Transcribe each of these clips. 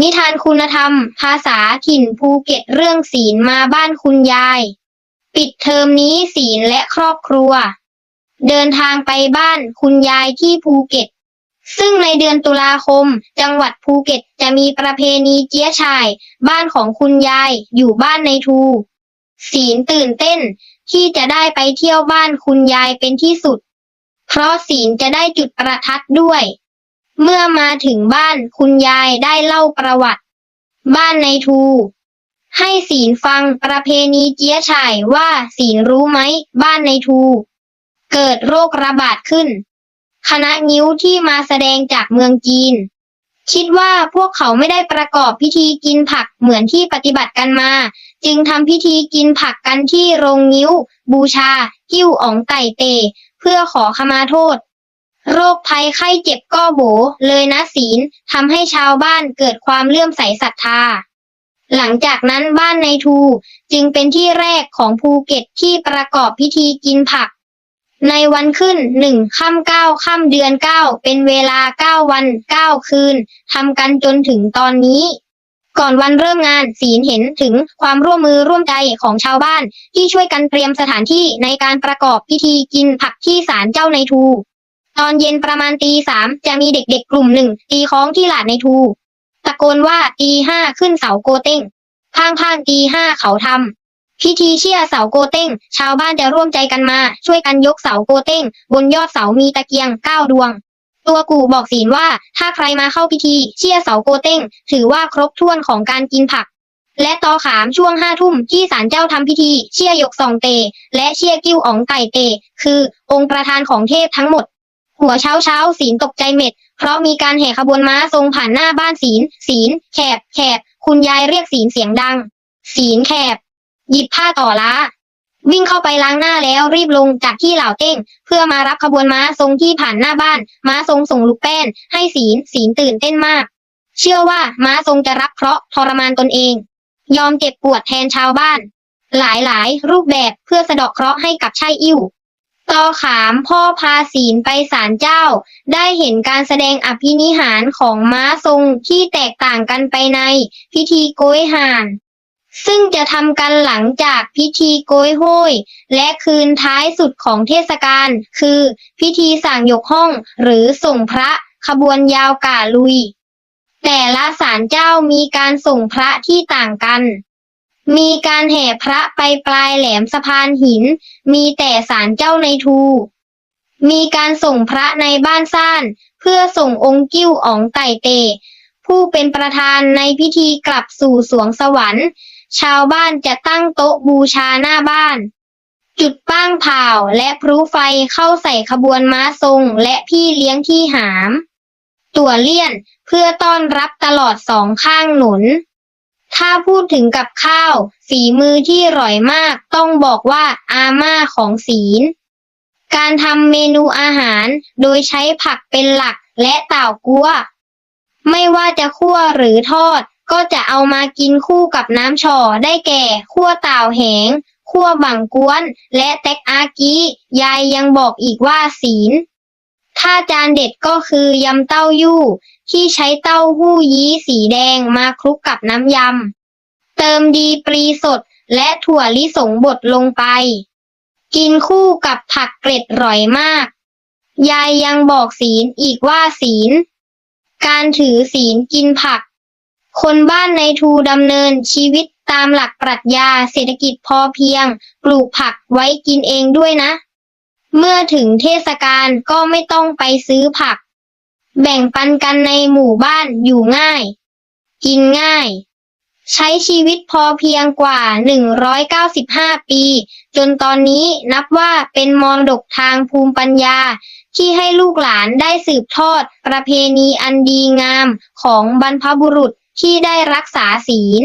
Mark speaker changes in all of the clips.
Speaker 1: นิทานคุณธรรม ภาษาถิ่นภูเก็ตเรื่องศีลมาบ้านคุณยาย ปิดเทอมนี้ศีลและครอบครัว เดินทางไปบ้านคุณยายที่ภูเก็ต ซึ่งในเดือนตุลาคม จังหวัดภูเก็ตจะมีประเพณีเจี๊ยชาย บ้านของคุณยายอยู่บ้านในทู ศีลตื่นเต้นที่จะได้ไปเที่ยวบ้านคุณยายเป็นที่สุด เพราะศีลจะได้จุดประทัดด้วย เมื่อมาถึงบ้านคุณยายได้เล่าประวัติ บ้านในทู ให้ศีลฟังประเพณีเจี๊ยฉายว่าศีลรู้ไหม บ้านในทู เกิดโรคระบาดขึ้น คณะนิ้วที่มาแสดงจากเมืองจีน คิดว่าพวกเขาไม่ได้ประกอบพิธีกินผักเหมือนที่ปฏิบัติกันมา จึงทำพิธีกินผักกันที่โรงนิ้ว บูชา กิ้วอ๋องไต่เต เพื่อขอขมาโทษ โรคภัยไข้เจ็บก็โบเลยนะศีลทำให้ชาวบ้านเกิดความเลื่อมใสศรัทธา หลังจากนั้นบ้านในทูจึงเป็นที่แรกของภูเก็ตที่ประกอบพิธีกินผัก ในวันขึ้นหนึ่งค่ำเก้าค่ำเดือนเก้าเป็นเวลาเก้าวันเก้าคืนทำกันจนถึงตอนนี้ก่อนวันเริ่มงานศีลเห็นถึงความร่วมมือร่วมใจของชาวบ้าน ที่ช่วยกันเตรียมสถานที่ในการประกอบพิธีกินผักที่ศาลเจ้าในทู ตอนเย็นประมาณตีสามจะมีเด็กๆกลุ่มหนึ่งตีคล้องที่หลาดในทู ตะโกนว่าตีห้าขึ้นเสาโกเต้งข้างตีห้าเขาทำพิธีเชี่ยเสาโกเต้ง ชาวบ้านจะร่วมใจกันมา ช่วยกันยกเสาโกเต้ง บนยอดเสามีตะเกียงเก้าดวง ตัวกูบอกศีลว่าถ้าใครมาเข้าพิธีเชี่ยเสาโกเต้ง ถือว่าครบถ้วนของการกินผัก และตอขามช่วงห้าทุ่มที่ศาลเจ้าทำพิธีเชี่ยยกซองเต และเชี่ยกิ้วอ๋องไต่เต คือ องค์ประธานของเทพทั้งหมด หัวเช้าเช้าศีลตกใจเม็ด เพราะมีการแห่ขบวนม้าทรงผ่านหน้าบ้านศีลศีลแขบแขบคุณยายเรียกศีลเสียงดัง ศีลแขบ หยิบผ้าต่อล้า วิ่งเข้าไปล้างหน้าแล้วรีบลงจากที่เหล่าเต้ง เพื่อมารับขบวนม้าทรงที่ผ่านหน้าบ้าน ม้าทรงส่งลูกแป้น ให้ศีลศีลตื่นเต้นมาก เชื่อว่าม้าทรงจะรับเคราะห์ทรมานตนเอง ยอมเจ็บปวดแทนชาวบ้าน หลายหลายๆรูปแบบเพื่อสะเดาะเคราะห์ให้กับชายอิ่ว ตอขามพ่อพาศีลไปศาลเจ้า ได้เห็นการแสดงอภินิหารของม้าทรงที่แตกต่างกันไปในพิธีโกยห่าน ซึ่งจะทำกันหลังจากพิธีโกยห้ยและคืนท้ายสุดของเทศกาลคือ พิธีสั่งยกห้องหรือส่งพระขบวนยาวก่าลุย แต่ละศาลเจ้ามีการส่งพระที่ต่างกัน มีการแห่พระไปปลายแหลมสะพานหิน มีแต่ศาลเจ้าในทู มีการส่งพระในบ้านซ่าน เพื่อส่งองค์กิ้วอ๋องไต่เต ผู้เป็นประธานในพิธีกลับสู่สวงสวรรค์ ชาวบ้านจะตั้งโต๊ะบูชาหน้าบ้าน จุดป้างเผาและพลุไฟเข้าใส่ขบวนม้าทรงและพี่เลี้ยงที่หาม ตัวเลี่ยนเพื่อต้อนรับตลอดสองข้างหนุน ถ้าพูดถึงกับข้าว ฝีมือที่อร่อยมาก ต้องบอกว่าอาม่าของศีล การทำเมนูอาหาร โดยใช้ผักเป็นหลักและเต่ากัวไม่ว่าจะคั่วหรือทอด ก็จะเอามากินคู่กับน้ำช่อได้แก่คั่วเต่าแหงคั่วบังกวน และแตกอากียายยังบอกอีกว่าศีล ถ้าจานเด็ดก็คือยำเต้ายู่ ที่ใช้เต้าหู้ยี้สีแดงมาคลุกกับน้ำยำ เติมดีปรีสดและถั่วลิสงบดลงไป กินคู่กับผักเกร็ดอร่อยมาก ยายยังบอกศีลอีกว่าศีล การถือศีลกินผัก คนบ้านในทูดำเนินชีวิตตามหลักปรัชญาเศรษฐกิจพอเพียง ปลูกผักไว้กินเองด้วยนะ เมื่อถึงเทศกาลก็ไม่ต้องไปซื้อผัก แบ่งปันกันในหมู่บ้านอยู่ง่าย กินง่าย ใช้ชีวิตพอเพียงกว่า 195 ปี จนตอนนี้นับว่าเป็นมรดกทางภูมิปัญญา ที่ให้ลูกหลานได้สืบทอด ประเพณีอันดีงามของบรรพบุรุษที่ได้รักษาศีล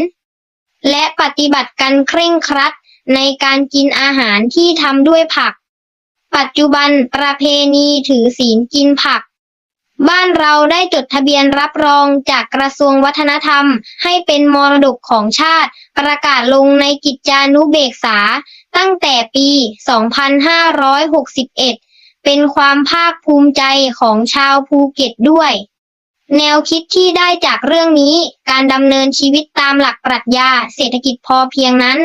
Speaker 1: และปฏิบัติกันเคร่งครัดในการกินอาหารที่ทำด้วยผัก ปัจจุบันประเพณีถือศีลกินผัก บ้านเราได้จดทะเบียนรับรองจากกระทรวงวัฒนธรรม ให้เป็นมรดกของชาติ ประกาศลงในกิจจานุเบกษา ตั้งแต่ปี 2561 เป็นความภาคภูมิใจของชาวภูเก็ตด้วยแนวคิดที่ได้จากเรื่องนี้การดำเนินชีวิตตามหลักปรัชญาเศรษฐกิจพอเพียงนั้น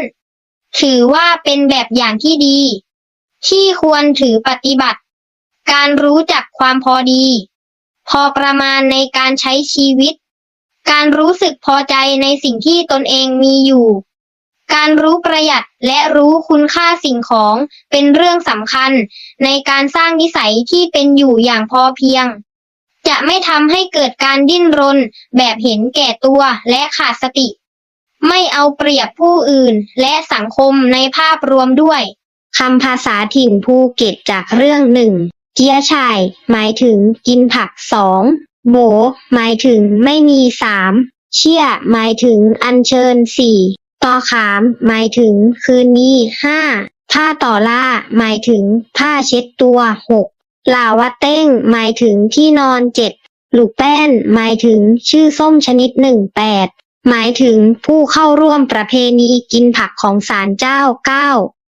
Speaker 1: ถือว่าเป็นแบบอย่างที่ดี ที่ควรถือปฏิบัติ การรู้จักความพอดี พอประมาณในการใช้ชีวิต การรู้สึกพอใจในสิ่งที่ตนเองมีอยู่ การรู้ประหยัดและรู้คุณค่าสิ่งของเป็นเรื่องสำคัญ ในการสร้างนิสัยที่เป็นอยู่อย่างพอเพียง จะไม่ทำให้เกิดการดิ้นรน แบบเห็นแก่ตัวและขาดสติ ไม่เอาเปรียบผู้อื่นและสังคมในภาพรวมด้วย คำภาษาถิ่นภูเก็ตจากเรื่องหนึ่งเจียชัยหมายถึงกินผักสองโบ หมายถึงไม่มีสามเชี่ย หมายถึงอัญเชิญสี่ต่อขาม หมายถึงคืนนี้ห้าผ้าต่อล่า หมายถึงผ้าเช็ดตัวหกลาวะเต้ง หมายถึงที่นอนเจ็ดลูกแป้น หมายถึงชื่อส้มชนิดหนึ่งแปดหมายถึงผู้เข้าร่วมประเพณีกินผักของศาลเจ้าเก้า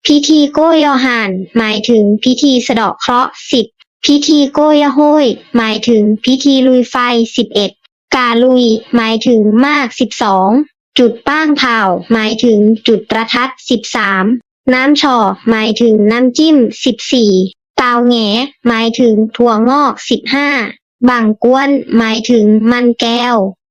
Speaker 1: พิธีโกยอหานหมายถึงพิธีสะเดาะเคราะห์สิบพิธีโกยโฮยหมายถึงพิธีลุยไฟสิบเอ็ดกาลุย หมายถึงมากสิบสองจุดป้างเผาหมายถึงจุดประทัดสิบสามน้ำช่อหมายถึงน้ำจิ้มสิบสี่ตาวแหงหมายถึงถั่วงอกสิบห้าบังกวน หมายถึงมันแก้ว